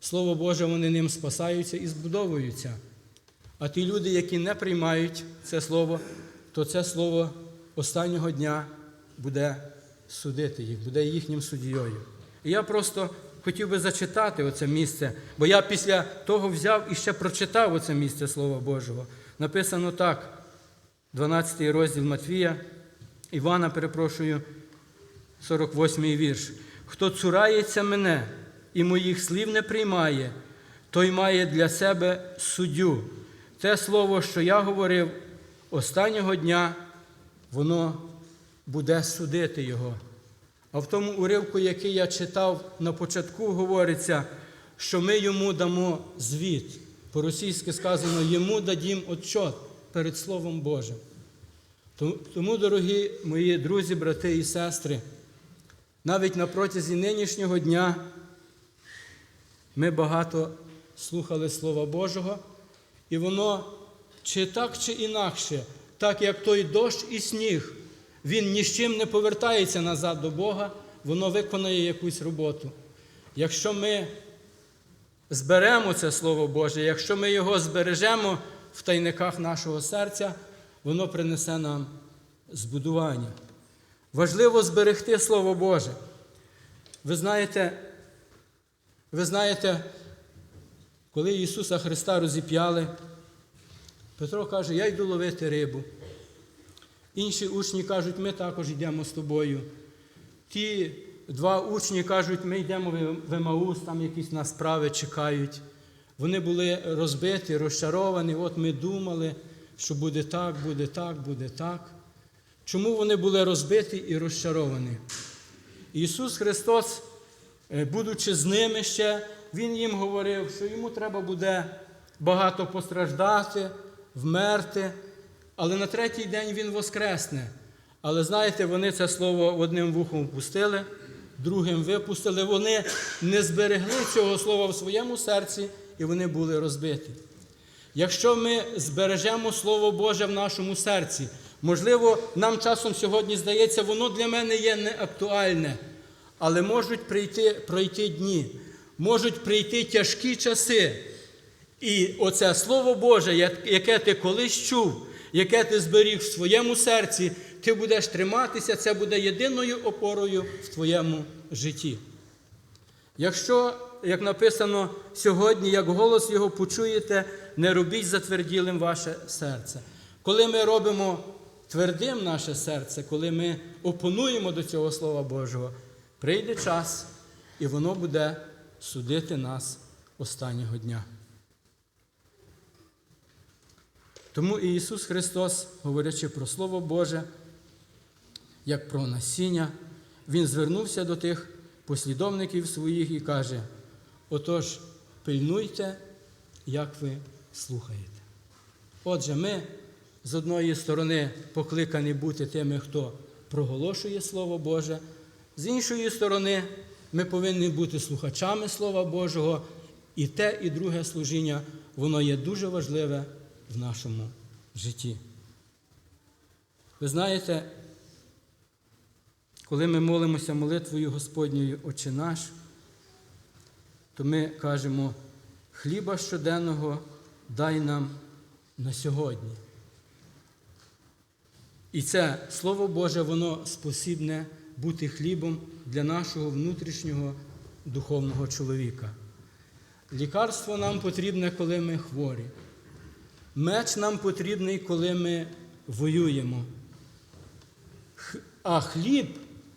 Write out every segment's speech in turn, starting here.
Слово Боже, вони ним спасаються і збудовуються. А ті люди, які не приймають це слово, то це слово останнього дня буде судити їх, буде їхнім суддєю. І я просто хотів би зачитати оце місце, бо я після того взяв і ще прочитав оце місце Слова Божого. Написано так, 12 розділ Матвія, Івана, перепрошую, 48 вірш. Хто цурається мене і моїх слів не приймає, той має для себе суддю. Те слово, що я говорив останнього дня, воно буде судити його. А в тому уривку, який я читав на початку, говориться, що ми йому дамо звіт. По-російськи сказано, йому дадім отчот перед Словом Божим. Тому, дорогі мої друзі, брати і сестри, навіть на протязі нинішнього дня ми багато слухали Слова Божого, і воно чи так, чи інакше, так як той дощ і сніг, він ні з чим не повертається назад до Бога, воно виконає якусь роботу. Якщо ми зберемо це Слово Боже, якщо ми його збережемо в тайниках нашого серця, воно принесе нам збудування. Важливо зберегти Слово Боже. Ви знаєте, ви знаєте, коли Ісуса Христа розіп'яли, Петро каже, я йду ловити рибу. Інші учні кажуть, ми також йдемо з тобою. Ті два учні кажуть, ми йдемо в Емаус, там якісь нас справи чекають. Вони були розбиті, розчаровані. От ми думали, що буде так, буде так, буде так. Чому вони були розбиті і розчаровані? Ісус Христос, будучи з ними ще, Він їм говорив, що йому треба буде багато постраждати, вмерти, але на третій день Він воскресне. Але знаєте, вони це слово одним вухом впустили, другим випустили. Вони не зберегли цього слова в своєму серці, і вони були розбиті. Якщо ми збережемо Слово Боже в нашому серці, можливо, нам часом сьогодні здається, воно для мене є неактуальне, але можуть прийти, пройти дні, можуть прийти тяжкі часи. І оце Слово Боже, яке ти колись чув, яке ти зберіг в своєму серці, ти будеш триматися, це буде єдиною опорою в твоєму житті. Якщо, як написано сьогодні, як голос Його почуєте, не робіть затверділим ваше серце. Коли ми робимо твердим наше серце, коли ми опонуємо до цього Слова Божого, прийде час, і воно буде судити нас останнього дня. Тому і Ісус Христос, говорячи про Слово Боже, як про насіння, Він звернувся до тих послідовників своїх і каже: отож, пильнуйте, як ви слухаєте. Отже, ми з одної сторони покликані бути тими, хто проголошує Слово Боже, з іншої сторони, ми повинні бути слухачами Слова Божого, і те, і друге служіння, воно є дуже важливе в нашому житті. Ви знаєте, коли ми молимося молитвою Господньою Отче наш, то ми кажемо, хліба щоденного дай нам на сьогодні. І це Слово Боже, воно спосібне бути хлібом для нашого внутрішнього духовного чоловіка. Лікарство нам потрібне, коли ми хворі. Меч нам потрібний, коли ми воюємо. А хліб,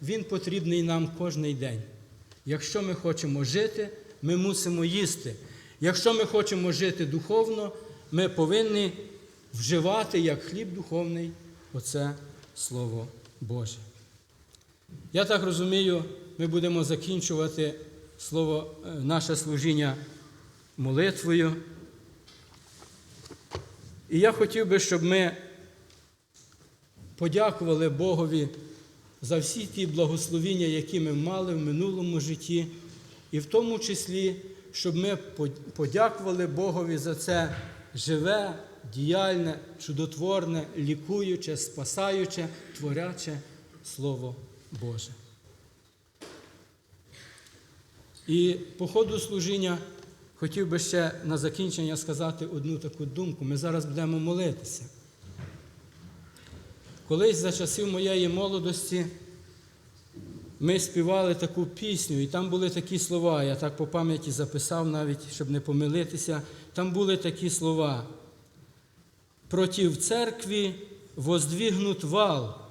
він потрібний нам кожний день. Якщо ми хочемо жити, ми мусимо їсти. Якщо ми хочемо жити духовно, ми повинні вживати як хліб духовний оце Слово Боже. Я так розумію, ми будемо закінчувати слово, наше служіння молитвою. І я хотів би, щоб ми подякували Богові за всі ті благословіння, які ми мали в минулому житті, і в тому числі, щоб ми подякували Богові за це живе, діяльне, чудотворне, лікуюче, спасаюче, творяче Слово Боже. І по ходу служіння хотів би ще на закінчення сказати одну таку думку. Ми зараз будемо молитися. Колись за часів моєї молодості ми співали таку пісню, і там були такі слова, я так по пам'яті записав навіть, щоб не помилитися. Там були такі слова. Против церкви воздвигнут вал,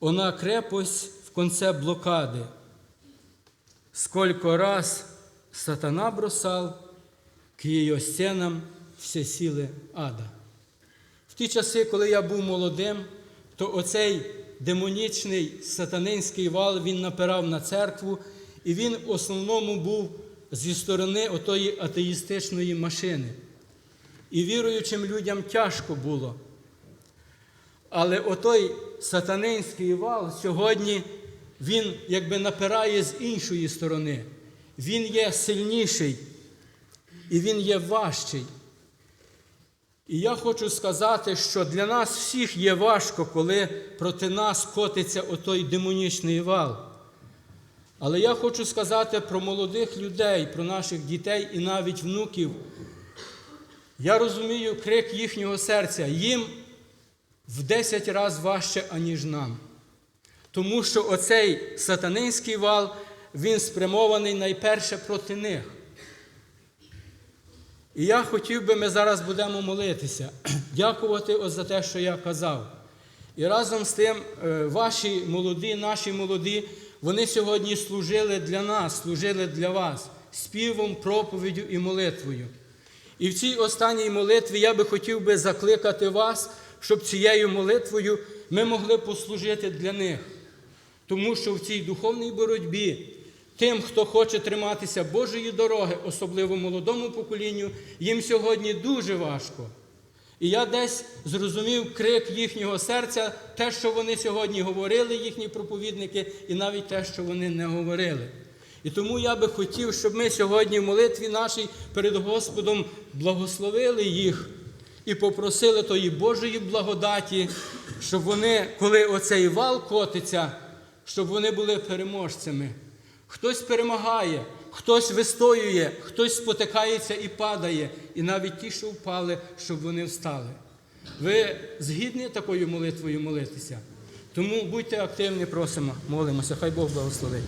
она крепость в конце блокады. Сколько раз сатана бросал к ее стенам все сили ада. В ті часи, коли я був молодим, то оцей демонічний сатанинський вал він напирав на церкву, і він в основному був зі сторони отої атеїстичної машини. І віруючим людям тяжко було. Але отой сатанинський вал сьогодні він якби напирає з іншої сторони. Він є сильніший і він є важчий. І я хочу сказати, що для нас всіх є важко, коли проти нас котиться отой демонічний вал. Але я хочу сказати про молодих людей, про наших дітей і навіть внуків. Я розумію крик їхнього серця. Їм в 10 разів важче, аніж нам. Тому що оцей сатанинський вал, він спрямований найперше проти них. І я хотів би, ми зараз будемо молитися, дякувати ось за те, що я казав. І разом з тим, е, ваші молоді, наші молоді, вони сьогодні служили для нас, служили для вас співом, проповіддю і молитвою. І в цій останній молитві я би хотів би закликати вас, щоб цією молитвою ми могли послужити для них. Тому що в цій духовній боротьбі тим, хто хоче триматися Божої дороги, особливо молодому поколінню, їм сьогодні дуже важко. І я десь зрозумів крик їхнього серця, те, що вони сьогодні говорили, їхні проповідники, і навіть те, що вони не говорили. І тому я би хотів, щоб ми сьогодні в молитві нашій перед Господом благословили їх і попросили тої Божої благодаті, щоб вони, коли оцей вал котиться, щоб вони були переможцями. Хтось перемагає, хтось вистоює, хтось спотикається і падає, і навіть ті, що впали, щоб вони встали. Ви згідні такою молитвою молитися? Тому будьте активні, просимо, молимося, хай Бог благословить.